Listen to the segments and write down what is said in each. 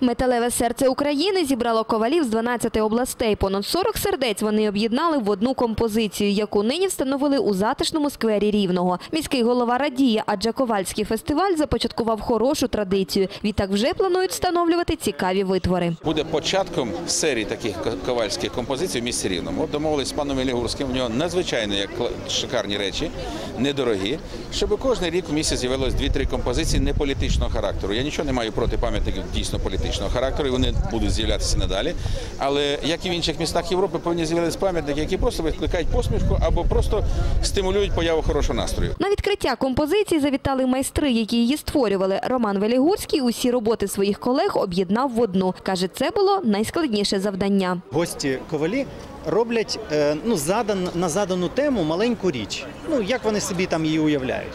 Металеве серце України зібрало ковалів з 12 областей. Понад 40 сердець вони об'єднали в одну композицію, яку нині встановили у затишному сквері Рівного. Міський голова радіє, адже ковальський фестиваль започаткував хорошу традицію. Відтак вже планують встановлювати цікаві витвори. буде початком серії таких ковальських композицій в місті Рівному. Домовились з паном Ілігурським, у нього надзвичайно як шикарні речі, недорогі, щоб кожен рік в місті з'явилось 2-3 композиції не політичного характеру. Я нічого не маю проти пам'ятників дійсно політичного характеру, і вони будуть з'являтися надалі. Але як і в інших містах Європи, повинні з'явитися пам'ятники, які просто викликають посмішку або просто стимулюють появу хорошого настрою. На відкриття композиції завітали майстри, які її створювали. Роман Велігурський усі роботи своїх колег об'єднав в одну. Каже, це було найскладніше завдання. Гості ковалі роблять е, ну, задан, на задану тему маленьку річ. Ну, як вони собі там її уявляють.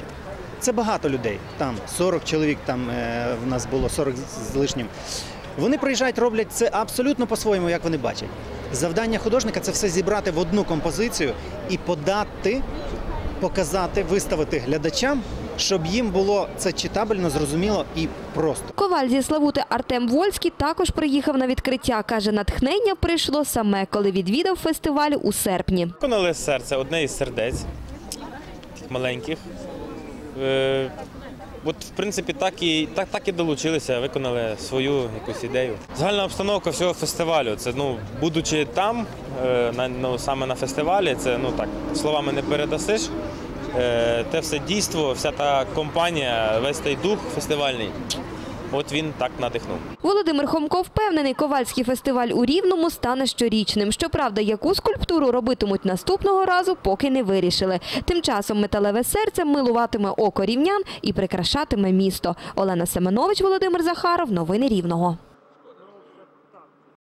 Це багато людей. Там 40 чоловік, там е, в нас було 40 з- з лишнім. Вони приїжджають, роблять це абсолютно по-своєму, як вони бачать. Завдання художника це все зібрати в одну композицію і подати, показати, виставити глядачам, щоб їм було це читабельно, зрозуміло і просто. Коваль зі Славути Артем Вольський також приїхав на відкриття. Каже, натхнення прийшло саме, коли відвідав фестиваль у серпні. Виконали серце, одне із сердець маленьких. Е, от, в принципі, так і, так, так і долучилися, виконали свою якусь ідею. Загальна обстановка всього фестивалю. Це ну, будучи там, е, на, ну, саме на фестивалі, це ну так, словами не передасиш. Е, те все дійство, вся та компанія, весь той дух фестивальний. От він так надихнув. Володимир Хомко впевнений, ковальський фестиваль у Рівному стане щорічним. Щоправда, яку скульптуру робитимуть наступного разу, поки не вирішили. Тим часом металеве серце милуватиме око рівнян і прикрашатиме місто. Олена Семенович, Володимир Захаров. Новини Рівного.